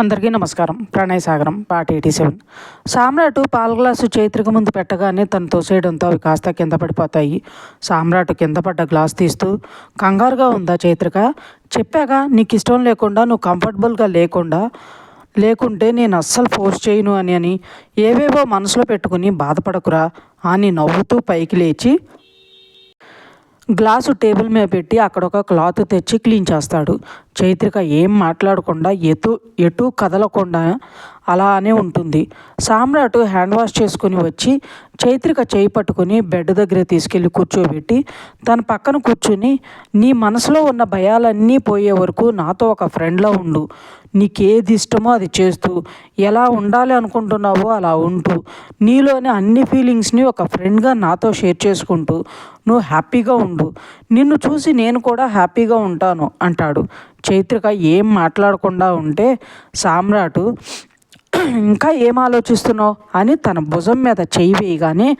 అందరికీ నమస్కారం. ప్రణయ్ సాగరం పార్ట్ ఎయిటీ సెవెన్. సామ్రాట్ పాల గ్లాసు చైత్రిక ముందు పెట్టగానే తను తోసేయడంతో అవి కాస్త కింద పడిపోతాయి. సామ్రాట్ కింద పడ్డ గ్లాస్ తీస్తూ కంగారుగా ఉందా చైత్రిక? చెప్పాగా నీకు ఇష్టం లేకుండా నువ్వు కంఫర్టబుల్గా లేకుండా లేకుంటే నేను అస్సలు ఫోర్స్ చేయను అని అని ఏవేవో మనసులో పెట్టుకుని బాధపడకురా అని నవ్వుతూ పైకి లేచి గ్లాసు టేబుల్ మీద పెట్టి అక్కడ ఒక క్లాత్ తెచ్చి క్లీన్ చేస్తాడు. చైత్రిక ఏం మాట్లాడకుండా ఎటు ఎటు కదలకుండా అలానే ఉంటుంది. సామ్రాట్ హ్యాండ్ వాష్ చేసుకుని వచ్చి చైత్రిక చేయి పట్టుకుని బెడ్ దగ్గర తీసుకెళ్ళి కూర్చోబెట్టి తన పక్కన కూర్చుని నీ మనసులో ఉన్న భయాలన్నీ పోయే వరకు నాతో ఒక ఫ్రెండ్లో ఉండు. నీకేది ఇష్టమో అది చేస్తూ ఎలా ఉండాలి అనుకుంటున్నావో అలా ఉంటూ నీలోని అన్ని ఫీలింగ్స్ని ఒక ఫ్రెండ్గా నాతో షేర్ చేసుకుంటూ నువ్వు హ్యాపీగా ఉండు. నిన్ను చూసి నేను కూడా హ్యాపీగా ఉంటాను అంటాడు. చైత్రిక ఏం మాట్లాడకుండా ఉంటే సామ్రాటు ఇంకా ఏం ఆలోచిస్తున్నావు? అని తన భుజం మీద చేయి వేయగానే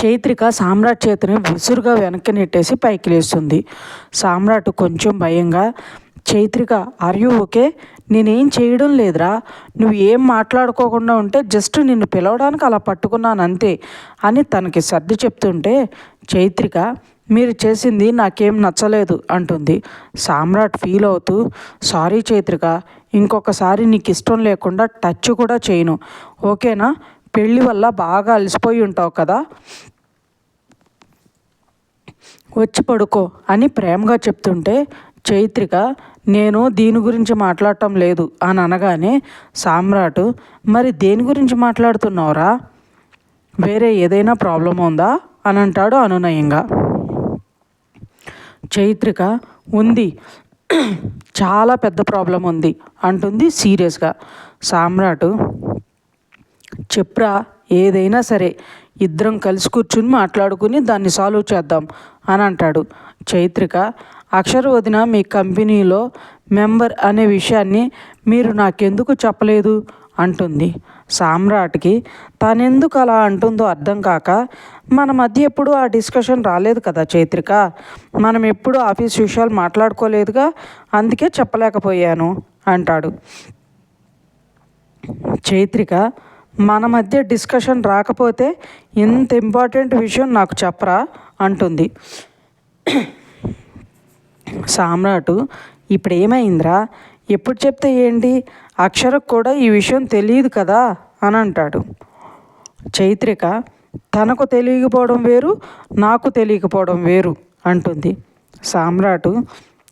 చైత్రిక సామ్రాట్ చేతిని విసురుగా వెనక్కి నెట్టేసి పైకి లేస్తుంది. సామ్రాట్ కొంచెం భయంగా చైత్రిక ఆర్ యూ ఓకే నేనేం చేయడం లేదురా. నువ్వు ఏం మాట్లాడుకోకుండా ఉంటే జస్ట్ నిన్ను పిలవడానికి అలా పట్టుకున్నాను అంతే అని తనకి సర్ది చెప్తుంటే చైత్రిక మీరు చేసింది నాకేం నచ్చలేదు అంటుంది. సామ్రాట్ ఫీల్ అవుతూ సారీ చైత్రిక ఇంకొకసారి నీకు ఇష్టం లేకుండా టచ్ కూడా చేయను. ఓకేనా? పెళ్ళి వల్ల బాగా అలసిపోయి ఉంటావు కదా? వచ్చి పడుకో అని ప్రేమగా చెప్తుంటే చైత్రిక నేను దీని గురించి మాట్లాడటం లేదు అని అనగానే సామ్రాట్ మరి దేని గురించి మాట్లాడుతున్నావురా? వేరే ఏదైనా ప్రాబ్లం ఉందా? అని అంటాడు అనునయంగా. చైత్రిక ఉంది. చాలా పెద్ద ప్రాబ్లం ఉంది అంటుంది సీరియస్గా. సామ్రాట్ చెప్రా ఏదైనా సరే ఇద్దరం కలిసి కూర్చుని మాట్లాడుకుని దాన్ని సాల్వ్ చేద్దాం అని అంటాడు. చైత్రిక అక్షర వదిన మీ కంపెనీలో మెంబర్ అనే విషయాన్ని మీరు నాకెందుకు చెప్పలేదు? అంటుంది. సామ్రాట్కి తనెందుకు అలా అంటుందో అర్థం కాక మన మధ్య ఎప్పుడు ఆ డిస్కషన్ రాలేదు కదా చైత్రిక. మనం ఎప్పుడు ఆఫీస్ విషయాలు మాట్లాడుకోలేదుగా అందుకే చెప్పలేకపోయాను అంటాడు. చైత్రిక మన మధ్య డిస్కషన్ రాకపోతే ఇంత ఇంపార్టెంట్ విషయం నాకు చెప్పరా అంటుంది. సామ్రాటు ఇప్పుడు ఏమైందిరా ఎప్పుడు చెప్తే ఏంటి? అక్షరకు కూడా ఈ విషయం తెలియదు కదా? అని అంటాడు. చైత్రిక తనకు తెలియకపోవడం వేరు నాకు తెలియకపోవడం వేరు అంటుంది. సామ్రాటు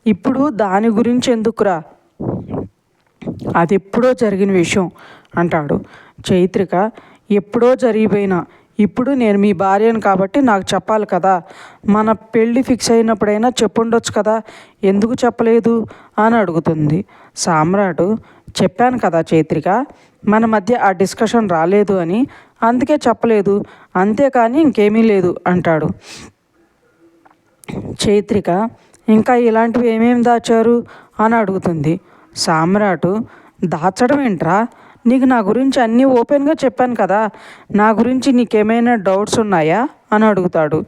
ఇప్పుడు దాని గురించి ఎందుకురా? అది ఎప్పుడో జరిగిన విషయం అంటాడు. చైత్రిక ఎప్పుడో జరిగిపోయిన ఇప్పుడు నేను మీ భార్యను కాబట్టి నాకు చెప్పాలి కదా. మన పెళ్ళి ఫిక్స్ అయినప్పుడైనా చెప్పుండొచ్చు కదా. ఎందుకు చెప్పలేదు? అని అడుగుతుంది. సామ్రాటు చెప్పాను కదా చైత్రిక మన మధ్య ఆ డిస్కషన్ రాలేదు అని. అందుకే చెప్పలేదు. అంతేకాని ఇంకేమీ లేదు అంటాడు. చైత్రిక ఇంకా ఇలాంటివి ఏమేమి దాచారు? అని అడుగుతుంది. సామ్రాటు దాచడం ఏంట్రా నీకు నా గురించి అన్నీ ఓపెన్గా చెప్పాను కదా నా గురించి నీకేమైనా డౌట్స్ ఉన్నాయా? అని అడుగుతాడు.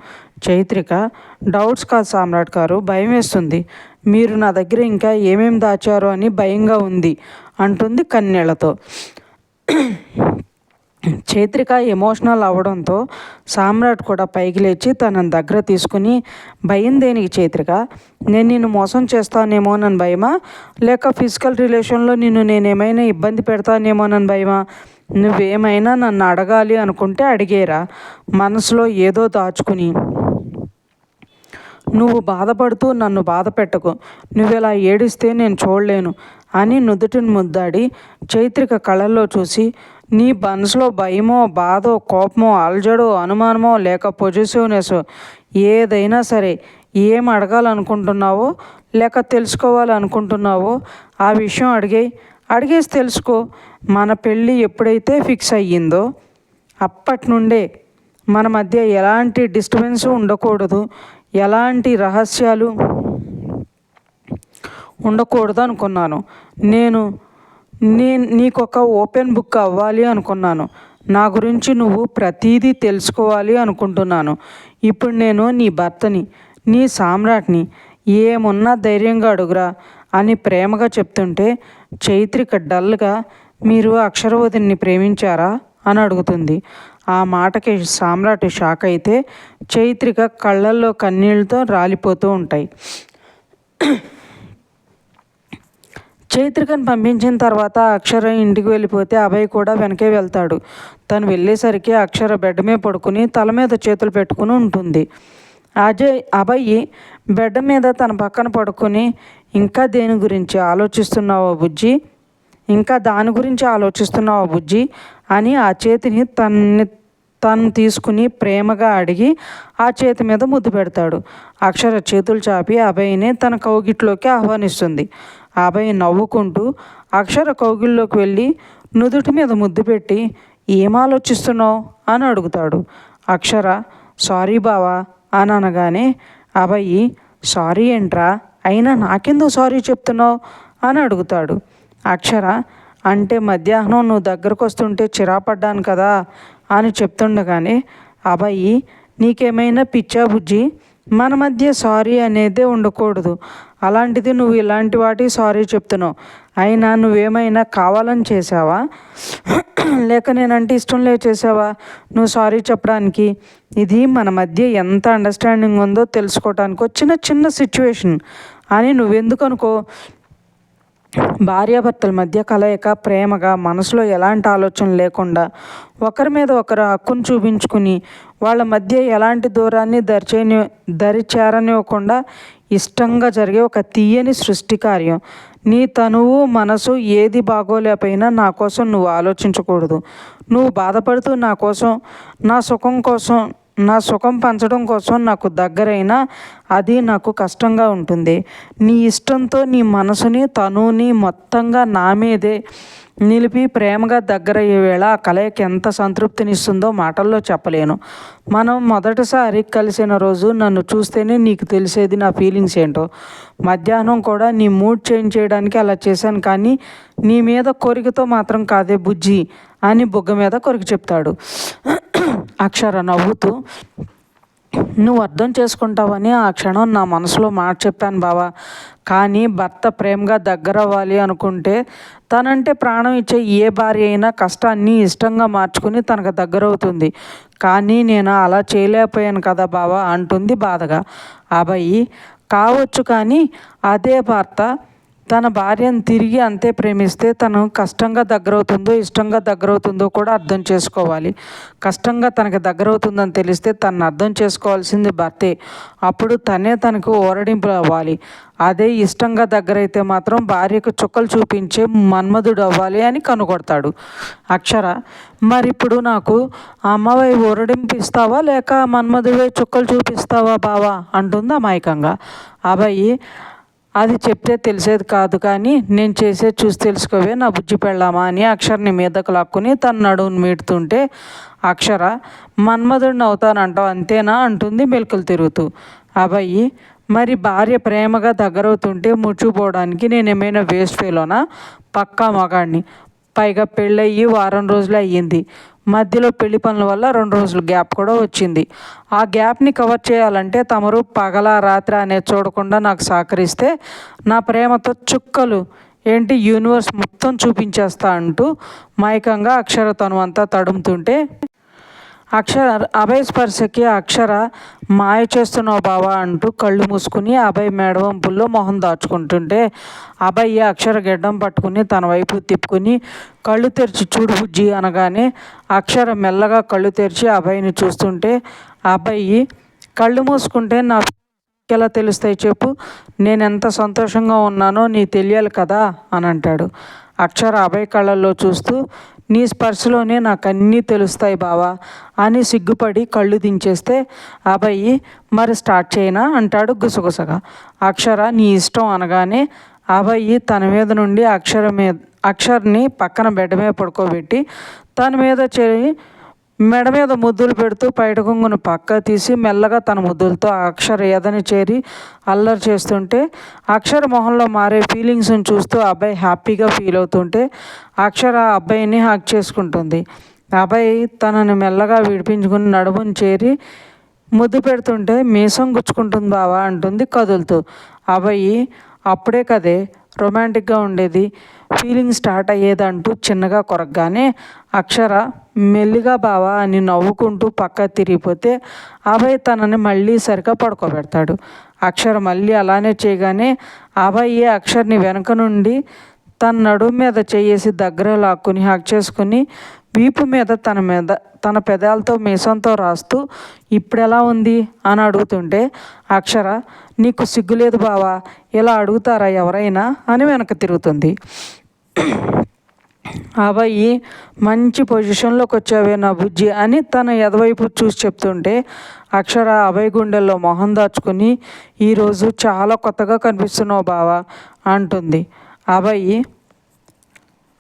చైత్రిక డౌట్స్ కాదు సామ్రాట్ గారు భయం వేస్తుంది. మీరు నా దగ్గర ఇంకా ఏమేమి దాచారో అని భయంగా ఉంది అంటుంది కన్నీళ్ళతో. చైత్రిక ఎమోషనల్ అవ్వడంతో సామ్రాట్ కూడా పైకి లేచి తనని దగ్గర తీసుకుని భయం దేనికి చైత్రిక? నేను నిన్ను మోసం చేస్తానేమోనని భయమా? లేక ఫిజికల్ రిలేషన్లో నిన్ను నేనేమైనా ఇబ్బంది పెడతానేమోనని భయమా? నువ్వేమైనా నన్ను అడగాలి అనుకుంటే అడిగేరా మనసులో ఏదో దాచుకుని. నువ్వు బాధపడుతూ నన్ను బాధ పెట్టకు. నువ్వు ఇలా ఏడిస్తే నేను చూడలేను అని నుదుటిని ముద్దాడి చైత్రిక కళల్లో చూసి నీ మనసులో భయమో బాధో కోపమో అలజడో అనుమానమో లేక పొజిటివ్నెస్ ఏదైనా సరే ఏం అడగాలనుకుంటున్నావో లేక తెలుసుకోవాలనుకుంటున్నావో ఆ విషయం అడిగే అడిగేసి తెలుసుకో మన పెళ్ళి ఎప్పుడైతే ఫిక్స్ అయ్యిందో అప్పటి నుండే మన మధ్య ఎలాంటి డిస్టర్బెన్స్ ఉండకూడదు ఎలాంటి రహస్యాలు ఉండకూడదు అనుకున్నాను. నేను నేను నీకు ఒక ఓపెన్ బుక్ అవ్వాలి అనుకున్నాను. నా గురించి నువ్వు ప్రతీదీ తెలుసుకోవాలి అనుకుంటున్నాను. ఇప్పుడు నేను నీ భర్తని నీ సామ్రాట్ని ఏమున్నా ధైర్యంగా అడుగురా అని ప్రేమగా చెప్తుంటే చైత్రిక డల్గా మీరు అక్షరవతిని ప్రేమించారా అని అడుగుతుంది. ఆ మాటకి సామ్రాట్ షాక్ అయితే చైత్రిక కళ్ళల్లో కన్నీళ్ళతో రాలిపోతూ ఉంటాయి. చైత్రికను పంపించిన తర్వాత అక్షర ఇంటికి వెళ్ళిపోతే అభయ్ కూడా వెనకే వెళ్తాడు. తను వెళ్ళేసరికి అక్షర బెడ్ మీద పడుకుని తల మీద చేతులు పెట్టుకుని ఉంటుంది. అజయ్ అభయ్ బెడ్ మీద తన పక్కన పడుకొని ఇంకా దేని గురించి ఆలోచిస్తున్నావో బుజ్జి? ఇంకా దాని గురించి ఆలోచిస్తున్నావో బుజ్జి? అని ఆ చేతిని తన్ని తను తీసుకుని ప్రేమగా అడిగి ఆ చేతి మీద ముద్దు పెడతాడు. అక్షర చేతులు చాపి అభయ్ని తన కౌగిట్లోకి ఆహ్వానిస్తుంది. అభయ్ నవ్వుకుంటూ అక్షర కౌగిల్లోకి వెళ్ళి నుదుటి మీద ముద్దు పెట్టి ఏం ఆలోచిస్తున్నావు? అని అడుగుతాడు. అక్షర సారీ బావా అని అనగానే అభయ్ సారీ ఏంట్రా? అయినా నాకెందుకు సారీ చెప్తున్నావు? అని అడుగుతాడు. అక్షర అంటే మధ్యాహ్నం నువ్వు దగ్గరకు వస్తుంటే చిరాపడ్డాను కదా అని చెప్తుండగానే అబ్బాయి నీకేమైనా పిచ్చా బుజ్జి? మన మధ్య సారీ అనేదే ఉండకూడదు. అలాంటిది నువ్వు ఇలాంటి వాటి సారీ చెప్తున్నావు. అయినా నువ్వేమైనా కావాలని చేసావా లేక నేనంటే ఇష్టం లే చేసావా నువ్వు సారీ చెప్పడానికి. ఇది మన మధ్య ఎంత అండర్స్టాండింగ్ ఉందో తెలుసుకోవటానికి వచ్చిన చిన్న సిచ్యువేషన్ అని నువ్వెందుకు అనుకో భార్యాభర్తల మధ్య కలయిక ప్రేమగా మనసులో ఎలాంటి ఆలోచన లేకుండా ఒకరి మీద ఒకరు హక్కును చూపించుకుని వాళ్ళ మధ్య ఎలాంటి దూరాన్ని దరిచేని దరిచేరనివ్వకుండా ఇష్టంగా జరిగే ఒక తీయని సృష్టి కార్యం. నీ తనువు మనసు ఏది బాగోలేకపోయినా నా కోసం నువ్వు ఆలోచించకూడదు. నువ్వు బాధపడుతూ నా కోసం నా సుఖం కోసం నా సుఖం పంచడం కోసం నాకు దగ్గరైనా అది నాకు కష్టంగా ఉంటుంది. నీ ఇష్టంతో నీ మనసుని తనుని మొత్తంగా నా మీదే నిలిపి ప్రేమగా దగ్గరయ్యే వేళ ఆ కలయిక ఎంత సంతృప్తినిస్తుందో మాటల్లో చెప్పలేను. మనం మొదటిసారి కలిసిన రోజు నన్ను చూస్తేనే నీకు తెలిసేది నా ఫీలింగ్స్ ఏంటో. మధ్యాహ్నం కూడా నీ మూడ్ చేంజ్ చేయడానికి అలా చేశాను కానీ నీ మీద కోరికతో మాత్రం కాదే బుజ్జి అని బుగ్గ మీద కొరికి చెప్తాడు. అక్షర నవ్వుతూ నువ్వు అర్థం చేసుకుంటావని ఆ క్షణం నా మనసులో మాట చెప్పాను బావా. కానీ భర్త ప్రేమగా దగ్గర అవ్వాలి అనుకుంటే తనంటే ప్రాణం ఇచ్చే ఏ భార్య అయినా కష్టాన్ని ఇష్టంగా మార్చుకుని తనకు దగ్గర అవుతుంది కానీ నేను అలా చేయలేకపోయాను కదా బావా అంటుంది బాధగా. అబ్బాయి కావచ్చు కానీ అదే భర్త తన భార్యను తిరిగి అంతే ప్రేమిస్తే తను కష్టంగా దగ్గరవుతుందో ఇష్టంగా దగ్గరవుతుందో కూడా అర్థం చేసుకోవాలి. కష్టంగా తనకి దగ్గరవుతుందని తెలిస్తే తను అర్థం చేసుకోవాల్సింది భర్తే. అప్పుడు తనే తనకు ఓరడింపు అవ్వాలి. అదే ఇష్టంగా దగ్గరైతే మాత్రం భార్యకు చుక్కలు చూపించే మన్మధుడు అవ్వాలి అని కనుగొడతాడు. అక్షర మరి ఇప్పుడు నాకు అమ్మవై ఊరడింపు ఇస్తావా లేక మన్మధుడివై చుక్కలు చూపిస్తావా బావా? అంటుంది అమాయకంగా. అబ్బాయి అది చెప్తే తెలిసేది కాదు కానీ నేను చేసేది చూసి తెలుసుకోవే నా బుజ్జి పెళ్ళామా అని అక్షర్ని మీదకు లాక్కుని తన నడువును మీడుతుంటే అక్షర మన్మధుడిని అవుతానంటావు అంతేనా అంటుంది మెలకలు తిరుగుతూ. అబ్బాయి మరి భార్య ప్రేమగా దగ్గరవుతుంటే ముచ్చుపోవడానికి నేను ఏమైనా వేస్ట్ ఫీలోనా పక్కా మగాడిని. పైగా పెళ్ళయ్యి వారం రోజులు అయ్యింది. మధ్యలో పెళ్ళి పనుల వల్ల రెండు రోజులు గ్యాప్ కూడా వచ్చింది. ఆ గ్యాప్ని కవర్ చేయాలంటే తమరు పగల రాత్రి అనేది చూడకుండా నాకు సహకరిస్తే నా ప్రేమతో చుక్కలు ఏంటి యూనివర్స్ మొత్తం చూపించేస్తా అంటూ మైకంగా అక్షర తను అంతా తడుముతుంటే అక్షర అభయ స్పర్శకి అక్షర మాయ చేస్తున్నావు బావా అంటూ కళ్ళు మూసుకుని అభయ్ మేడవంపుల్లో మొహం దాచుకుంటుంటే అభయ్ అక్షర గెడ్డం పట్టుకుని తన వైపు తిప్పుకుని కళ్ళు తెరిచి చూడు బుజ్జి అనగానే అక్షర మెల్లగా కళ్ళు తెరిచి అభయ్ని చూస్తుంటే అబ్బాయి కళ్ళు మూసుకుంటే నా ఎలా తెలుస్తాయి చెప్పు? నేను ఎంత సంతోషంగా ఉన్నానో నీ తెలియాలి కదా అని అంటాడు. అక్షర అభయ కళ్ళల్లో చూస్తూ నీ స్పర్శలోనే నాకు అన్నీ తెలుస్తాయి బావా అని సిగ్గుపడి కళ్ళు దించేస్తే అబ్బాయి మరి స్టార్ట్ చేయనా? అంటాడు గుసగుసగా. అక్షర నీ ఇష్టం అనగానే అబ్బాయి తన మీద నుండి అక్షర మీద అక్షర్ని పక్కన బెడ్ మీద పడుకోబెట్టి తన మీద చేయి మెడ మీద ముద్దులు పెడుతూ పైట కొంగును పక్క తీసి మెల్లగా తన ముద్దులతో అక్షర ఎదని చేరి అల్లరి చేస్తుంటే అక్షర మొహంలో మారే ఫీలింగ్స్ని చూస్తూ అబ్బాయి హ్యాపీగా ఫీల్ అవుతుంటే అక్షర అబ్బాయిని హాక్ చేసుకుంటుంది. అబ్బాయి తనని మెల్లగా విడిపించుకుని నడుముని చేరి ముద్దు పెడుతుంటే మీసం గుచ్చుకుంటుంది బావా అంటుంది కదులుతూ. అబ్బాయి అప్పుడే కదే రొమాంటిక్గా ఉండేది. ఫీలింగ్ స్టార్ట్ అయ్యేదంటూ చిన్నగా కొరగ్గానే అక్షర మెల్లిగా బావా అని నవ్వుకుంటూ పక్క తిరిగిపోతే అభయ్ తనని మళ్ళీ సరిగా పడుకోబెడతాడు. అక్షర మళ్ళీ అలానే చేయగానే అభయ్ అక్షర్ని వెనక నుండి తన నడుము మీద చేయేసి దగ్గర లాక్కుని హక్ చేసుకుని వీపు మీద తన మీద తన పెదాలతో మీసంతో రాస్తూ ఇప్పుడెలా ఉంది? అని అడుగుతుంటే అక్షర నీకు సిగ్గులేదు బావా ఇలా అడుగుతారా ఎవరైనా? అని వెనక తిరుగుతుంది. అబ్బాయి మంచి పొజిషన్లోకి వచ్చావే నా బుజ్జి అని తన ఎదవైపు చూసి చెప్తుంటే అక్షర అభయ్ గుండెల్లో మొహం దాచుకుని ఈరోజు చాలా కొత్తగా కనిపిస్తున్నావు బావా అంటుంది. అబ్బాయి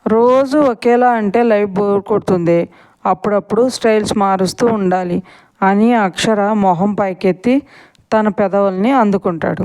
రోజు ఒకేలా అంటే లైఫ్ బోర్ కొడుతుంది అప్పుడప్పుడు స్టైల్స్ మారుస్తూ ఉండాలి అని అక్షర మొహం పైకెత్తి తన పెదవుల్ని అందుకుంటాడు.